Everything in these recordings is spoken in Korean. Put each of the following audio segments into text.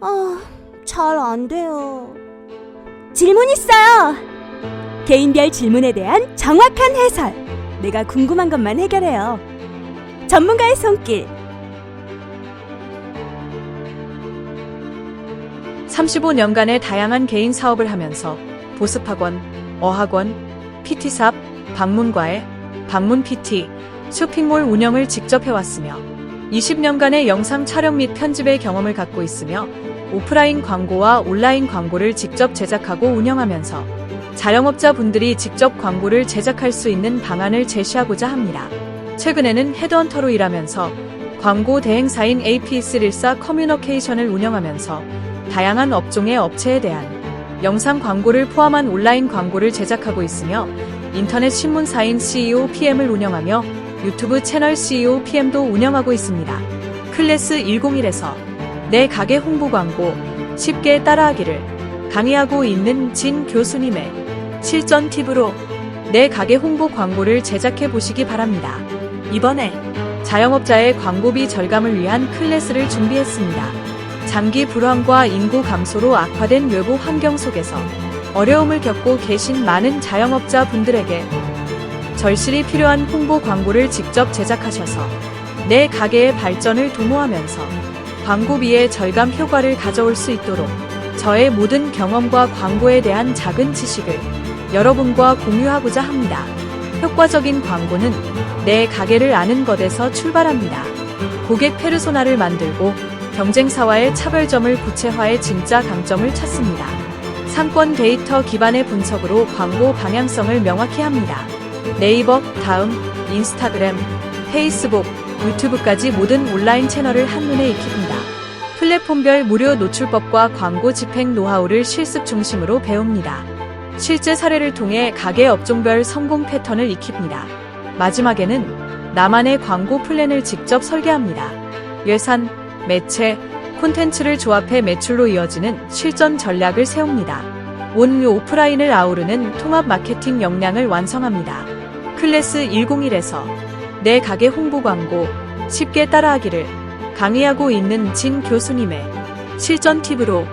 아, 잘 안 돼요. 질문 있어요. 개인별 질문에 대한 정확한 해설. 내가 궁금한 것만 해결해요. 전문가의 손길. 35년간의 다양한 개인 사업을 하면서 보습학원, 어학원, PT샵, 방문과외, 방문 PT, 쇼핑몰 운영을 직접 해왔으며 20년간의 영상 촬영 및 편집의 경험을 갖고 있으며 오프라인 광고와 온라인 광고를 직접 제작하고 운영하면서 자영업자 분들이 직접 광고를 제작할 수 있는 방안을 제시하고자 합니다. 최근에는 헤드헌터로 일하면서 광고 대행사인 AP114 커뮤니케이션을 운영하면서 다양한 업종의 업체에 대한 영상 광고를 포함한 온라인 광고를 제작하고 있으며 인터넷 신문사인 CEO PM을 운영하며 유튜브 채널 CEO PM도 운영하고 있습니다. 클래스 101에서 내 가게 홍보 광고 쉽게 따라하기를 강의하고 있는 진 교수님의 실전 팁으로 내 가게 홍보 광고를 제작해 보시기 바랍니다. 이번에 자영업자의 광고비 절감을 위한 클래스를 준비했습니다. 장기 불황과 인구 감소로 악화된 외부 환경 속에서 어려움을 겪고 계신 많은 자영업자 분들에게 절실히 필요한 홍보 광고를 직접 제작하셔서 내 가게의 발전을 도모하면서 광고비의 절감 효과를 가져올 수 있도록 저의 모든 경험과 광고에 대한 작은 지식을 여러분과 공유하고자 합니다. 효과적인 광고는 내 가게를 아는 것에서 출발합니다. 고객 페르소나를 만들고 경쟁사와의 차별점을 구체화해 진짜 강점을 찾습니다. 상권 데이터 기반의 분석으로 광고 방향성을 명확히 합니다. 네이버, 다음, 인스타그램, 페이스북, 유튜브까지 모든 온라인 채널을 한눈에 익힙니다. 플랫폼별 무료 노출법과 광고 집행 노하우를 실습 중심으로 배웁니다. 실제 사례를 통해 가게 업종별 성공 패턴을 익힙니다. 마지막에는 나만의 광고 플랜을 직접 설계합니다. 예산, 매체, 콘텐츠를 조합해 매출로 이어지는 실전 전략을 세웁니다. 온 오프라인을 아우르는 통합 마케팅 역량을 완성합니다. 클래스 101에서 내 가게 홍보 광고 쉽게 따라하기를 강의하고 있는 진 교수님의 실전 팁으로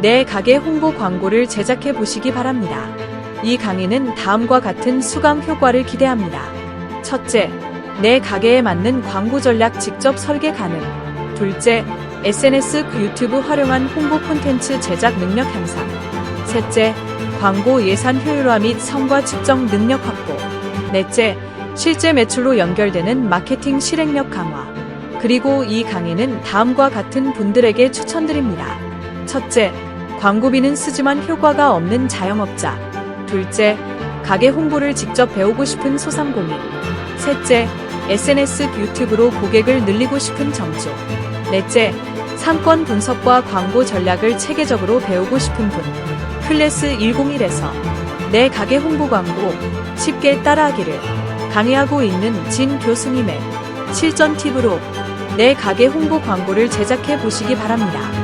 내 가게 홍보 광고를 제작해 보시기 바랍니다. 이 강의는 다음과 같은 수강 효과를 기대합니다. 첫째, 내 가게에 맞는 광고 전략 직접 설계 가능. 둘째, SNS 그 유튜브 활용한 홍보 콘텐츠 제작 능력 향상. 셋째, 광고 예산 효율화 및 성과 측정 능력 확보. 넷째, 실제 매출로 연결되는 마케팅 실행력 강화. 그리고 이 강의는 다음과 같은 분들에게 추천드립니다. 첫째, 광고비는 쓰지만 효과가 없는 자영업자. 둘째, 가게 홍보를 직접 배우고 싶은 소상공인. 셋째, SNS 유튜브로 고객을 늘리고 싶은 정주. 넷째, 상권 분석과 광고 전략을 체계적으로 배우고 싶은 분. 클래스 101에서 내 가게 홍보 광고 쉽게 따라하기를 강의하고 있는 진 교수님의 실전 팁으로 내 가게 홍보 광고를 제작해 보시기 바랍니다.